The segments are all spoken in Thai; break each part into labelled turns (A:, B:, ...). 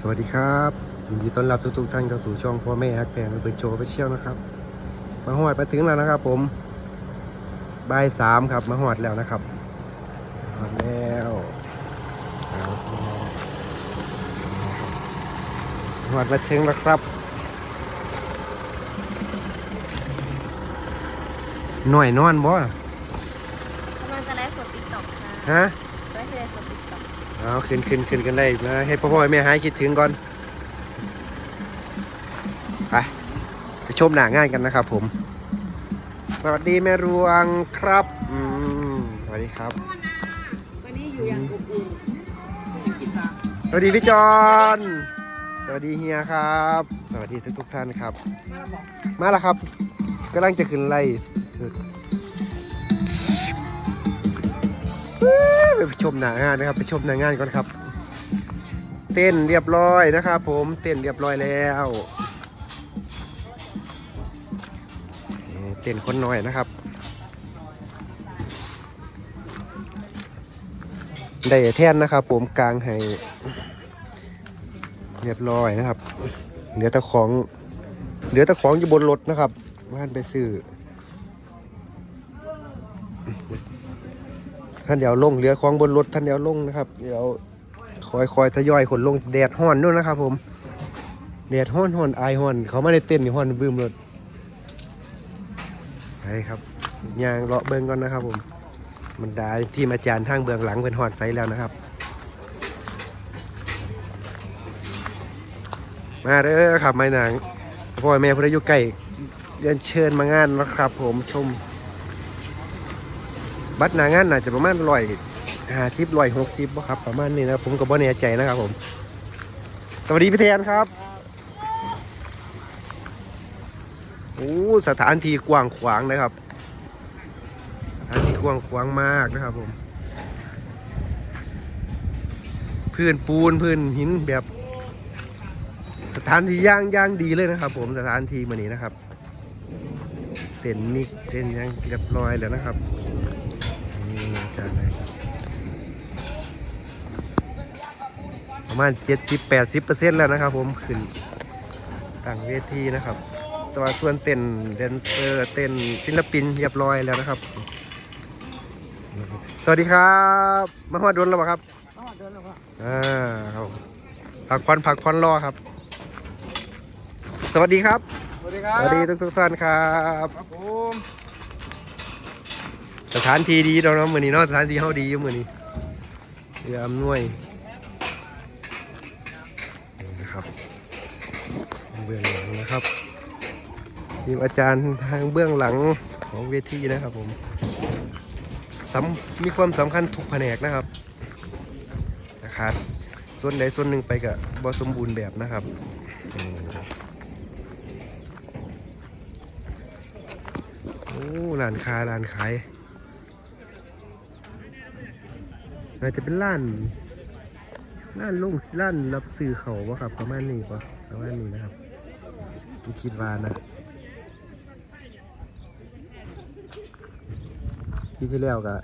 A: สวัสดีครับยินดีต้อนรับทุกๆท่านเข้าสู่ช่องพ่อแม่ฮักแพงเปิดโชว์ไปเชี่ยวนะครับ มาหอดมาถึงแล้วนะครับ ผมบ่ายสามครับมาหอดแล้วนะครับหอดแล้วเอาหอดมาถึงแล้วครับหน่อยนอนบ่
B: กำลังจะไลฟ์สดติ๊กต็อกค่ะ
A: ฮะ
B: ไลฟ์สดติ๊กต็อก
A: เอาขึ้นขึ้นขึ้นกันได้นะให้พ่อพ่อแม่หายคิดถึงก่อนไปไปชมหน้างานกันนะครับผม สวัสดีแม่รวงครับอืมสวัสดีครับ
C: วันนี้อยู่อย่างอบอุ่นไม่อยากกินปลา
A: สวัสดีพี่จอนสวัสดีเฮียครับ สวัสดีทุกทุกๆท่านครับ
C: มาแล้วบอก
A: มาแล้วครับกำลังจะขึ้นไล่ ไปชมหน้างานนะครับ ไปชมหน้างานก่อนครับ เต้นเรียบร้อยนะครับ ผมเต้นเรียบร้อยแล้วเต้นคนน้อยนะครับ ได้แท่นนะครับ ผมกลางให้เรียบร้อยนะครับ เหลือแต่ของ เหลือแต่ของอยู่บนรถนะครับว่านไปซื้อ ท่านเดี๋ยวลงเหลือของบนรถท่านเดี๋ยวลงนะครับ เดี๋ยวคอยคอยทยอยขนลงแดดห้อนด้วยนะครับ ผมแดดห้อนห้อนอายห้อน เขาไม่ได้เต้นอยู่ห้อนบืมรถไปครับยางเลาะเบิ้งก่อนนะครับ ผมมันไดาที่มาจานทางเบื้องหลังเป็นหอดไซแล้วนะครับ มาเด้อครับไม่หนังพ่อแม่พระยู่ใกล้เรียนเชิญมางานนะครับ ผมชม บัตรหนางานน่าจะประมาณร้อยห้าสิบร้อยหกสิบครับ ประมาณนี้นะผมก็บ่แน่ใจนะครับผมสวัสดีพี่แทนครับโอ้สถานที่กว้างขวางนะครับสถานที่กว้างขวางมากนะครับผมพื้นปูนพื้นหินแบบสถานที่ย่างย่างดีเลยนะครับ ผมสถานที่มันนี้นะครับ เต็นมิกเต็นย่างเรียบร้อยแล้วนะครับ จานเลยประมาณเจ็ดสิบแปดสิบเปอร์เซ็นต์แล้วนะครับผมขึ้นตั้งเวทีนะครับ แตัวาส่วนเต้นแดนเซอร์เต้นศิลปินเรียบร้อยแล้วนะครับ สวัสดีครับ มาฮอดดนแล้วเปล่าครับ
C: อ๋อเดินแล้วครับ
A: อ่าครับผักควันผักควันรอครับ สวัสดีครับ
C: สวัสดีครั
A: ส
C: บ
A: วัสดีทุกทุกๆท่านครับ
C: ครับผม
A: สถานที่ดีเราเนาะมือนี้เนาะสถานที่เขาดีอยู่มือนี้เรืออำนวยนี่นะครับเบื้องหลังนะครับทีมอาจารย์ทางเบื้องหลังของเวทีนะครับผมสำมีความสำคัญทุกแผนกนะครับนะครับส่วนใดส่วนหนึ่งไปกับบอสมบูรณ์แบบนะครับโอ้ร้านค้าร้านขาย น่าจจะเป็นร้านร้านลงร้านรับซื้อเขาวะครับ ประมาณนี้ปะประมาณนี้นะครับผมคิดว่านะที่ที่แล้วก็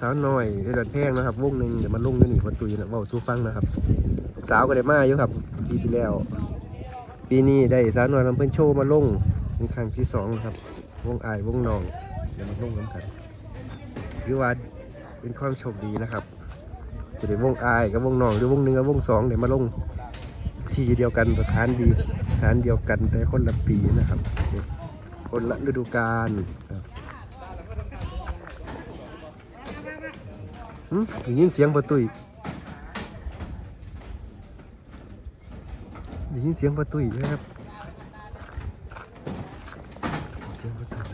A: สาวน้อยเดือนแพงนะครับ วงหนึ่งเดี๋ยวมาลงกันนี่พอตุยนะเว่าสู้ฟังนะครับ สาวก็ได้มาอยู่ครับปีที่แล้ว ปีนี้ได้สาวน้อยลำเพิ่นโชว์มาลงเป็นครั้งที่สองนะครับ วงอายวงนองเดี๋ยวมาลงน้ำกันคือว่าเป็นความโชคดีนะครับ จะได้วงอายกับวงนองหรือวงหนึ่งกับวงสองเดี๋ยวมาลงที่เดียวกันสถานดีสถานเดียวกันแต่คนละปีนะครับ คนละฤดูกาลหยินเสียงประตุยได้ยินเสียงประตุยนะครับเสียงประตุย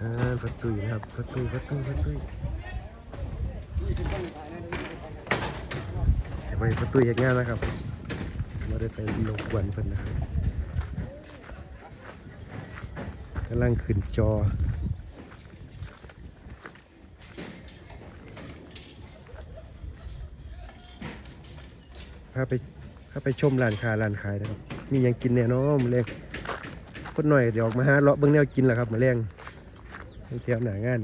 A: อ่าประตุยนะครับประตุยประตุยประตุ ยเดี๋ยวไปประตูเหตุงานนะครับเราได้ไปลงกวนเพิ่นนะครับกำลังขึ้นจอพาไปพาไปชมร้านค้าร้านขายนะครับ มียังกินแน่นอนมาแรงคนหน่อยเดี๋ยวออกมาหาเลาะเบิ่งแนวกินแหละครับมาแรงแถวหนางาน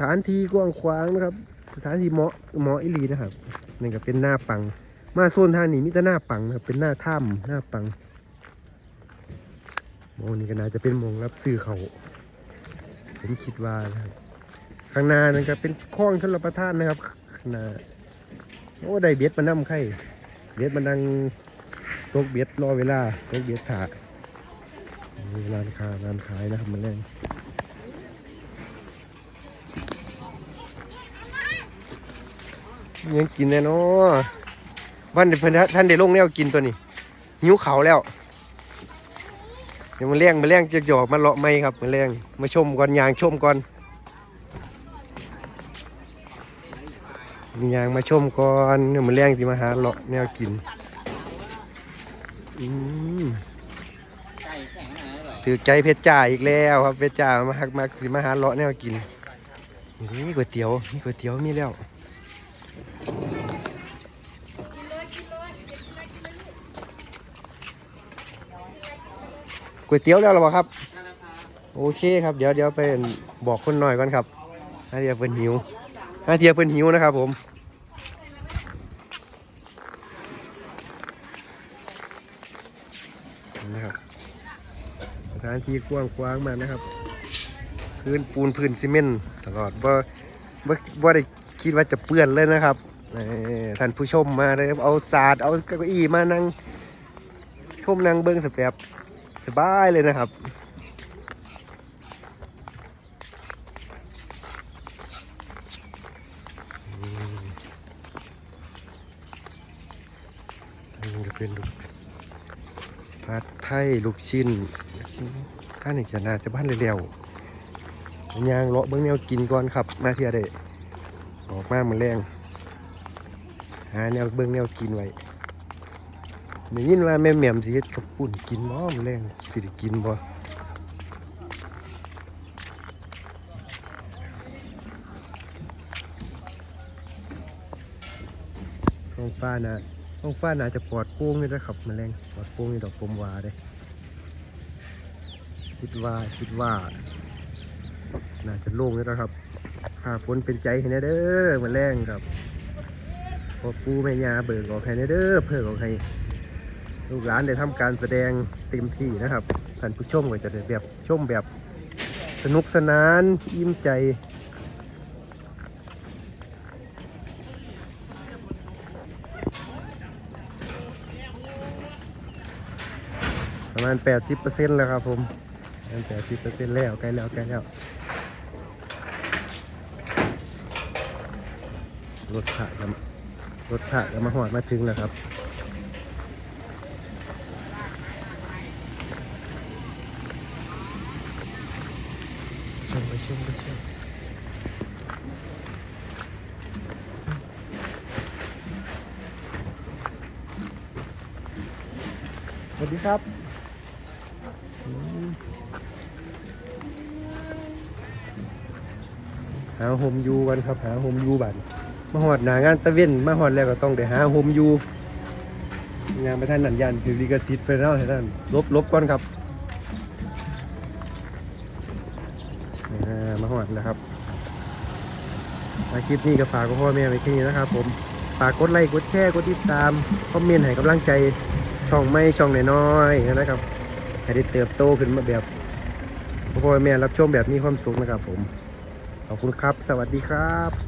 A: ถานที่กว้างขวางนะครับ สถานที่เหมาะเหมาะอิลีนะครับนี่ก็เป็นหน้าปัง มาโซนทางนี้มีแต่หน้าปังนะครับเป็นหน้าถ้ำหน้าปังโมองนี่ก็น่าจะเป็นโมองรับซื้อเขาผมคิดว่านะครับข้างหน้านั่นก็เป็นคลองชลประทานนะครับข้างหน้าโอ้ได้เบ็ดมานํไข่เบ็ดมานั่งตกเบ็ดรอเวลาตกเบ็ดถามีร้านค้าร้านขายนะครับมันแรง ยังกินแน่เนอนวันเดี๋ยวเพิ่นท่านได้ลงแนวกินตัวนี้หิวเขาแล้ว เดี๋ยวมาเลี้ยงมาเลี้ยงจะหยอกมาเลาะไม่ครับมาเลี้ยงมาชมก่อนยางชมก่อนมียางมาชมก่อนเดี๋ยวมาเลี้ยงที่มาหาเลาะแนวกินอืม
D: ไก่แข็งขนาดนั้นเหรอ
A: ถือใจเพชรจ่าอีกแล้วครับเพชรจ่ามาหักมาสิมาหาเลาะแนวกินนี่ก๋วยเตี๋ยวนี่ก๋วยเตี๋ยวมีแล้ว ก๋วยเตี๋ยวแล้วหรอเปล่าครับ โอเคครับ เดี๋ยวเดี๋ยวไปบอกคนหน่อยก่อนครับถ้าเทียเพิ่นหิวถ้าเทียเพิ่นหิวนะครับผมนะครับสถานที่กว้างขวางมากนะครับ พื้นปูนพื้นซีเมนต์ตลอดว่าว่าว่าได้ คิดว่าจะเปื้อนเลยนะครับท่านผู้ชมมาเลยเอาศาสตร์เอาเก้าอี้มานั่งชมนั่งเบิ้งสแบบสบายเลยนะครับอันนี้ก็เป็นลูกผัดไทยลูกชิ้นท่านนี่จะน่าจะบ้านเร็วๆยางเลาะเบื้องแนวกินก่อนครับมาเทียได้ ออกมาเหมือนแรงหาแนวเบื้องแนวกินไว้ได้ยินว่าแม่แหม่มสิเฮ็ดกับปุ่นกินบ่มื้อแรงสิได้กินบ่ท้องฟ้าน่ะท้องฟ้าน่าจะปลอดโปร่งเลยนะครับแมลงปลอดโปร่งในดอกปมวาเลยคิดว่าคิดว่า น่าจะโล่งเลยนะครับ ฝ่าฝนเป็นใจให้น่เด้อแมลงครับพอปูแม่ยาเบิกออกให้น่เด้อเพิ่งออกให้ลูกหลานได้ทำการแสดงเต็มที่นะครับท่านผู้ชมก็จะได้แบบชมแบบสนุกสนานยิ้มใจประมาณ 80%แล้วครับผมประมาณ80%แล้วใกล้แล้วใกล้แล้ว รถผ่ากันรถผ่ากันมาหอดมาถึงแล้วครับชมไปชมไปชมสวัสดีครับหาโฮมยูกันครับ หาโฮมยูบัน มาหอดหนางานตะเวนมาหอดแล้วก็ต้องได้หาโฮมยูงานไปท่านนันยันถือลิกสิทธิ์ไปแล้วท่านลบลบก่อนครับมาหอดแล้วครับอาคลิปนี้ก็ฝากพ่อแม่ไว้แค่นี้นะครับ ผมฝากกดไลค์กดแชร์กดติดตามคอมเมนต์ให้กำลังใจช่องไม่ช่องน้อยๆนะครับให้ได้เติบโตขึ้นมาแบบพ่อแม่รับชมแบบมีความสุขนะครับผมขอบคุณครับ สวัสดีครับ